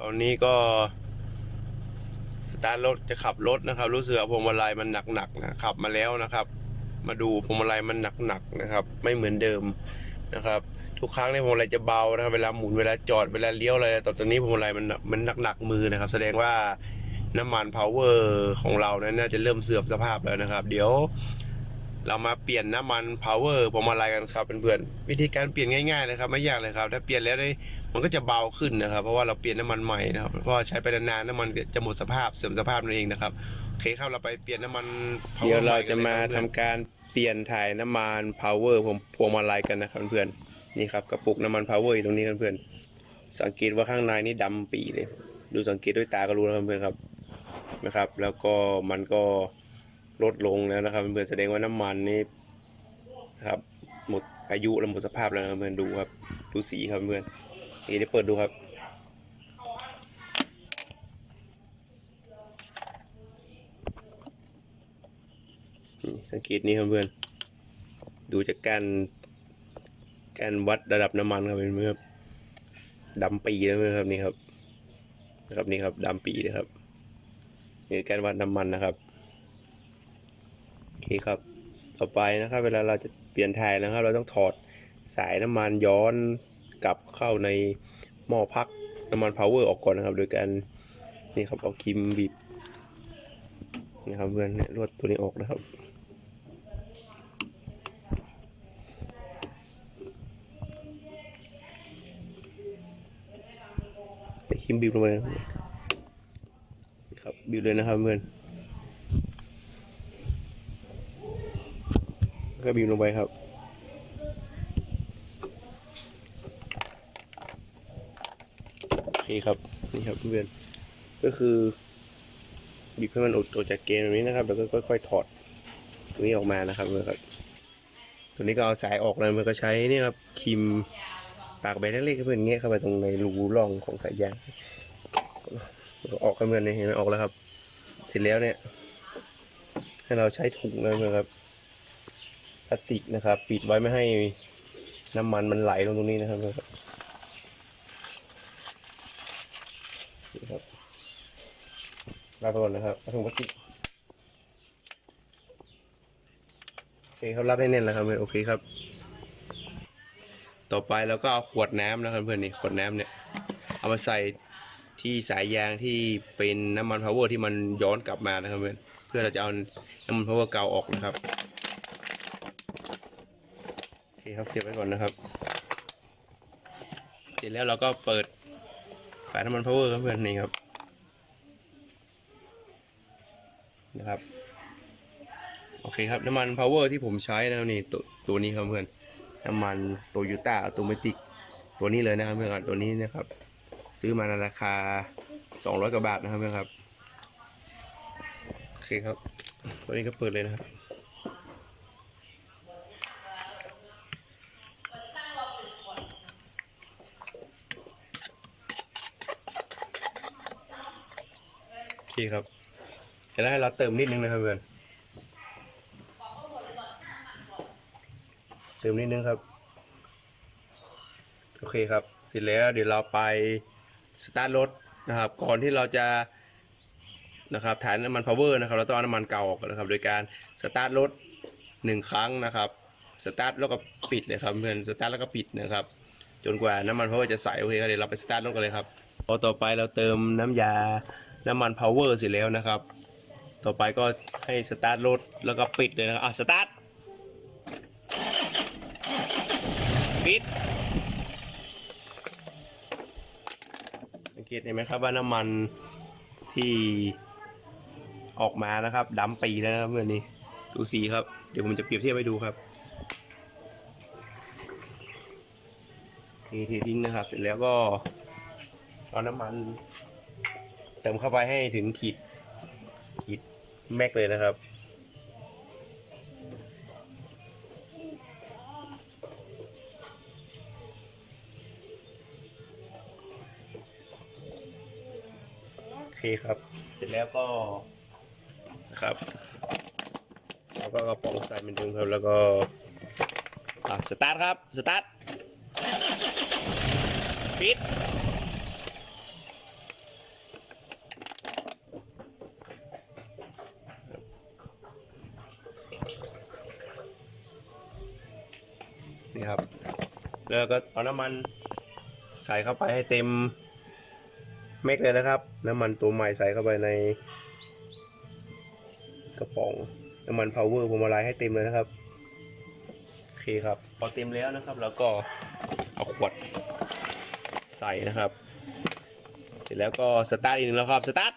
ตอนนี้ก็สตาร์ทรถจะขับรถนะครับ รู้สึกว่าพวงมาลัยมันหนักๆนะขับมาแล้วนะครับ มาดูพวงมาลัยมันหนักๆนะครับ ไม่เหมือนเดิมนะครับ ทุกครั้งในพวงมาลัยจะเบานะครับเวลาหมุนเวลาจอดเวลาเลี้ยวอะไรแต่ตอนนี้พวงมาลัยมันมันหนักๆมือนะครับ แสดงว่าน้ำมันพาวเวอร์ของเรานั้นน่าจะเริ่มเสื่อมสภาพแล้วนะครับ เดี๋ยว เรามาเปลี่ยนน้ำมันพาวเวอร์พวงมาลัยกันครับเพื่อนๆวิธีการเปลี่ยนง่ายๆเลยครับไม่ยากเลยครับ ถ้าเปลี่ยนแล้วได้มันก็จะเบาขึ้นนะครับ เพราะว่าเราเปลี่ยนน้ำมันใหม่นะครับเพราะใช้ไปนานๆน้ำมันจะหมดสภาพเสื่อมสภาพนั่นเองนะครับโอเคครับเราไปเปลี่ยนน้ำมันเดี๋ยวเราจะมาทำทำการเปลี่ยนถ่ายน้ำมัน power ผมพวงมาลัยกันนะครับเพื่อนๆนี่ครับกระปุกน้ำมัน power อยู่ตรงนี้เพื่อนสังเกตว่าข้างในนี่ดำปีเลย ดูสังเกตด้วยตาก็รู้นะครับเพื่อนๆครับนะครับ แล้วก็มันก็ ลดลงแล้วนะครับเพื่อนแสดงว่าน้ำมันนี่ครับหมดอายุแล้วหมดสภาพแล้วนะเพื่อนดูครับดูสีครับเพื่อนนี่ได้เปิดดูครับสังเกตนี่ครับเพื่อนดูจากการการวัดระดับน้ำมันครับเพื่อนครับดำปีแล้วเพื่อนครับนี่ครับนะครับนี่ครับดำปีนะครับนี่การวัดน้ำมันนะครับ เคครับ ต่อไปนะครับ เวลาเราจะเปลี่ยนถ่ายนะครับ เราต้องถอดสายน้ำมันย้อนกลับเข้าในหม้อพักน้ำมันพาวเวอร์ออกก่อนนะครับ โดยการนี่ครับเอาครีมบีบนี่ครับเพื่อนลวดตัวนี้ออกนะครับไปคิมบีบลงไปครับครับบีบเลยนะครับเพื่อน ก็บีบลงไปครับ โอเคครับ นี่ครับเพื่อนก็คือบีบให้มันออกออกจากเกณฑ์แบบนี้นะครับ แล้วก็ค่อย ๆ ถอดตรงนี้ออกมานะครับเพื่อนครับ ตัวนี้ก็เอาสายออกแล้วมันก็ใช้นี่ครับครีมปากใบเล็กๆเพื่อนเงี้ยเข้าไปตรงในรูร่องของสายยางออกกันเพื่อนเนี่ยเห็นไหมออกแล้วครับ เสร็จแล้วเนี่ย ให้เราใช้ถุงนะเพื่อนครับ ลาสติกนะครับ ปิดไว้ไม่ให้น้ำมันมันไหลลงตรงนี้นะครับนครับนี่ครับลาไปก่อนนะครับถุงพลาสติกโอเคครับรัดให้แน่นแล้วครับเพื่อนโอเคครับ ต่อไปเราก็เอาขวดน้ำนะครับเพื่อนนี่ขวดน้ำเนี่ย เอามาใส่ที่สายยางที่เป็นน้ำมันพาวเวอร์ที่มันย้อนกลับมานะครับเพื่อนเพื่อเราจะเอาน้ำมันพาวเวอร์เก่าออกนะครับ คครับเสียบไว้ก่อนนะครับ เสร็จแล้วเราก็เปิดฝาน้ำมันพาวเวอร์ครับเพื่อนนี่ครับนะครับโอเคครับน้ำมันพาวเวอร์ที่ผมใช้นะครับนี่ตัวตัวนี้ครับเพื่อนน้ำมันโตโยต้าอัตโนมติกตัวนี้เลยนะครับเพื่อนครับตัวนี้นะครับ ซื้อมาในราคา 200กว่าบาทนะครับเพื่อนครับโอเคครับตัวนี้ก็เปิดเลยนะครับโอเคครับ จะได้เราเติมนิดนึงนะครับเพื่อนเติมนิดนึงครับ โอเคครับ เสร็จแล้วเดี๋ยวเราไปสตาร์ทรถนะครับ ก่อนที่เราจะนะครับถ่ายน้ำมันพาวเวอร์นะครับเราต้องเอาน้ำมันเก่าออกนนะครับ โดยการสตาร์ทรถหนึ่งครั้งนะครับสตาร์ทแล้วก็ปิดเลยครับเพื่อนสตาร์ทแล้วก็ปิดนะครับ จนกว่าน้ำมันพาวเวอร์จะใสโอเคครับเดี๋ยวเราไปสตาร์ทรถกันเลยครับพอต่อไปเราเติมน้ำยาน้ำมันพาวเวอร์เสร็จแล้วนะครับ ต่อไปก็ให้สตาร์ทรถแล้วก็ปิดเลยนะครับอะสตาร์ทปิดสังเกตเห็นไหมครับว่าน้ำมันที่ออกมานะครับดำปีแล้วนะครับเมื่อนี้ดูสีครับ เดี๋ยวผมจะเปรียบเทียบให้ดูครับเททิ้งนะครับ เสร็จแล้วก็เอาน้ำมัน เติมเข้าไปให้ถึงขีด แม็กเลยนะครับ โอเคครับ เสร็จแล้วก็นะครับแล้วก็กระป๋องใส่เหมือนเดิมครับ แล้วก็อะสตาร์ทครับ สตาร์ทปิด แล้วก็เอาน้ำมันใส่เข้าไปให้เต็มเม็กเลยนะครับ น้ำมันตัวใหม่ใส่เข้าไปใน กระป๋องน้ำมันพาวเวอร์พวงมาลัยให้เต็มเลยนะครับโอเคครับพอเต็มแล้วนะครับ แล้วก็เอาขวดใส่นะครับ เสร็จแล้วก็สตาร์ทอีกหนึ่งแล้วครับสตาร์ท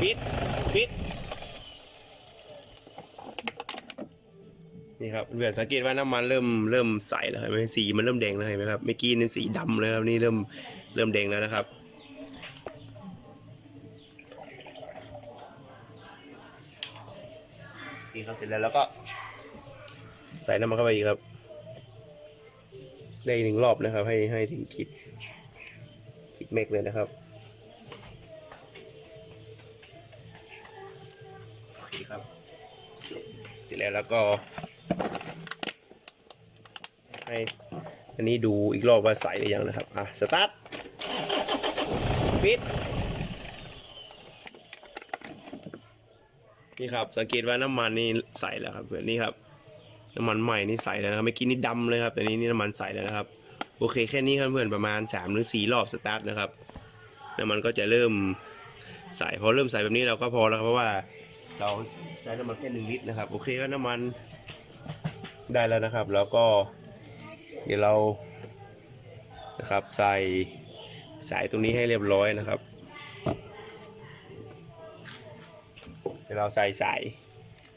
ปิดปิด นี่ครับเพื่อนสังเกตว่าน้ำมันเริ่มเริ่มใสแล้วเห็นไหมสีมันเริ่มแดงแล้วเห็นไหมครับเมื่อกี้นี่สีดำเลยครับนี่เริ่มเริ่มแดงแล้วนะครับนี่ครับเสร็จแล้วแล้วก็ ใส่น้ำมันเข้าไปอีกครับ ได้หนึ่งรอบนะครับ ให้ให้ถึงขีดขีดเมกเลยนะครับโอเคครับ เสร็จแล้วแล้วก็ ให้อันนี้ดูอีกรอบว่าใสหรือยังนะครับ อะ สตาร์ท ปิด นี่ครับ สังเกตว่าน้ำมันนี่ใสแล้วครับเพื่อนนี่ครับ น้ำมันใหม่นี่ใสแล้วนะครับ เมื่อกี้นี่ดำเลยครับ แต่นี้นี่น้ำมันใสแล้วนะครับ โอเคแค่นี้ครับเพื่อนประมาณ3หรือ4รอบสตาร์ทนะครับ น้ำมันก็จะเริ่มใสพอเริ่มใสแบบนี้เราก็พอแล้วครับเพราะว่าเราใช้น้ำมันแค่หนึ่งลิตรนะครับ โอเคก็น้ำมัน ได้แล้วนะครับ แล้วก็เดี๋ยวเรานะครับใส่สายตรงนี้ให้เรียบร้อยนะครับ เดี๋ยวเราใส่สาย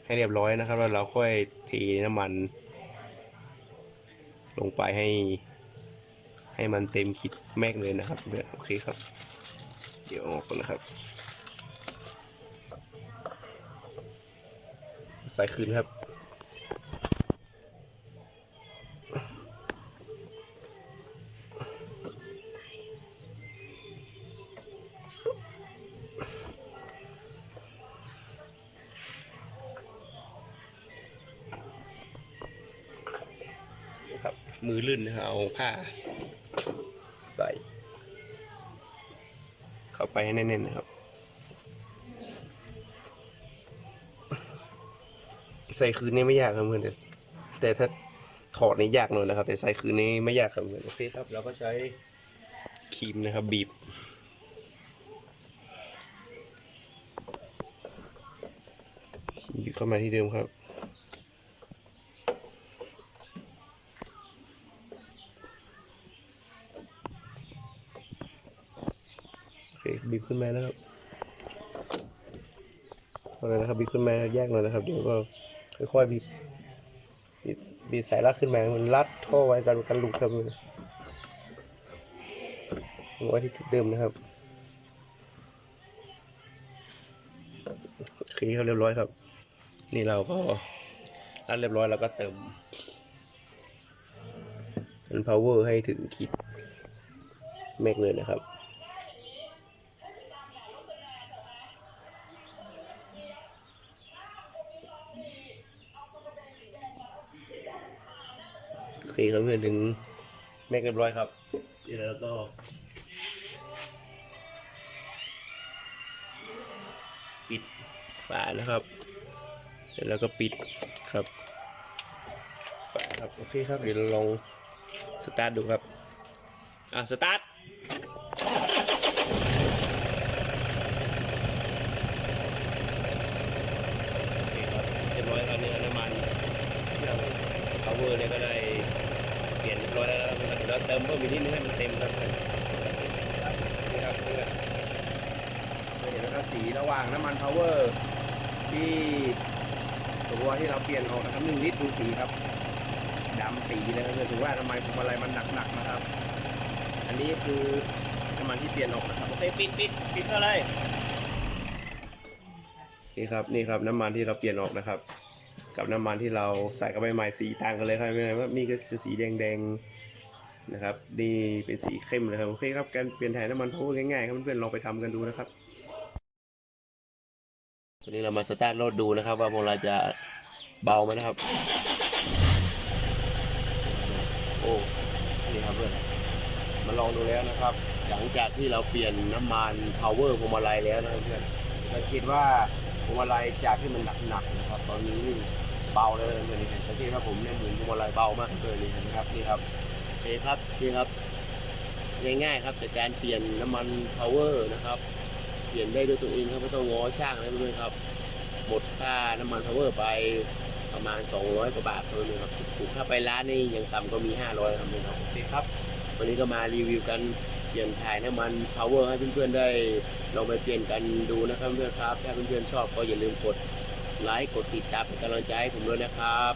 ให้เรียบร้อยนะครับ แล้วเราค่อยเทน้ำมัน ลงไปให้ให้มันเต็มคิดแม็กเลยนะครับโอเคครับ เดี๋ยวออกก่อนนะครับ ใส่คืนครับ มือลื่นนะครับเอาผ้า ใส่ เข้าไปให้แน่นๆนะครับ ใส่คืนนี้ไม่ยากครับเพื่อนแต่แต่ถ้าถอดนี่ยากหน่อยนะครับ แต่ใส่คืนนี้ไม่ยากครับเพื่อนโอเคครับเราก็ใช้ครีมนะครับบีบบีบเข้ามาที่เดิมครับ โอเค บีบขึ้นมานะครับเอาเลยนะครับบีบขึ้นมาแยกหน่อยนะครับ เดี๋ยวก็ค่อยๆบีบบีบสายรัดขึ้นมามันรัดท่อไว้กันกันหลุดครับมันไว้ที่จุดเดิมนะครับโอเคครับเรียบร้อยครับ นี่เราก็รัดเรียบร้อยแล้วก็เติมเป็น power ให้ถึงขีดแม็กเลยนะครับ เคครับเพื่อนถึงแม็กเรียบร้อยครับเสร็จแล้วก็ปิดฝานะครับ เสร็จแล้วก็ปิดครับ ฝาครับ โอเคครับ เดี๋ยวเราลองสตาร์ทดูครับ อะสตาร์ทโอเคครับเรียบร้อยครับเนี่ยน้ำมันเครื่อง power เนี่ยก็ได้เปลี่ยนเรียบร้อยแล้วนะครับแล้ว เติมเพิ่มอีกนิดนึงให้มันเต็มครับนี่ครับเพื่อนเห็นแล้วครับสีระหว่างน้ำมัน power ที่ตัวที่เราเปลี่ยนออกนะครับหนึ่งลิตรดูสีครับดำปีเลยครับเพื่อนถือว่าทำไมพวงมาลัยมันหนักๆนะครับ อันนี้คือน้ำมันที่เปลี่ยนออกนะครับโอเคปิดปิดปิดเท่าไรนี่ครับนี่ครับน้ำมันที่เราเปลี่ยนออกนะครับ กับน้ำมันที่เราใส่เข้าไปใหม่สีต่างกันเลยครับไม่ใช่ว่านี่ก็จะสีแดงๆ นะครับนี่เป็นสีเข้มเลยครับโอเคครับการเปลี่ยนถ่ายน้ำมันพาวเวอร์ง่ายๆครับเพื่อนๆลองไปทำกันดูนะครับวันนี้เรามาสตาร์ทรถดูนะครับว่าพวกเราจะเบาไหมนะครับ โอ้นี่ครับเพื่อนมาลองดูแล้วนะครับ หลังจากที่เราเปลี่ยนน้ำมัน power พวงมาลัยแล้วนะครับเพื่อนสังเกตว่าพวงมาลัยจากที่มันหนักๆนะครับ ตอนนี้นี่เบาเลยเพื่อนนี่สังเกตว่าผมเนี่ยหมุนพวงมาลัยเบามากเลยนี่เห็นไหมครับนี่ครับ โอเคครับนี่ครับ ง่ายๆครับจากการเปลี่ยนน้ำมัน power นะครับ เปลี่ยนได้ด้วยตัวเองครับไม่ต้องง้อช่างนะเพื่อนๆครับ หมดค่าน้ำมัน power ไปประมาณ 200กว่าบาทเท่านั้นเองครับถูกถ้าไปร้านนี่ยังต่ำก็มี 500ครับเพื่อนๆครับโอเคครับ วันนี้ก็มารีวิวกันเปลี่ยนถ่ายน้ำมัน power ให้เพื่อนๆได้ลองไปเปลี่ยนกันดูนะครับเพื่อนๆครับ ถ้าเพื่อนๆชอบก็อย่าลืมกดไลค์กดติดตามเป็นกำลังใจให้ผมด้วยนะครับ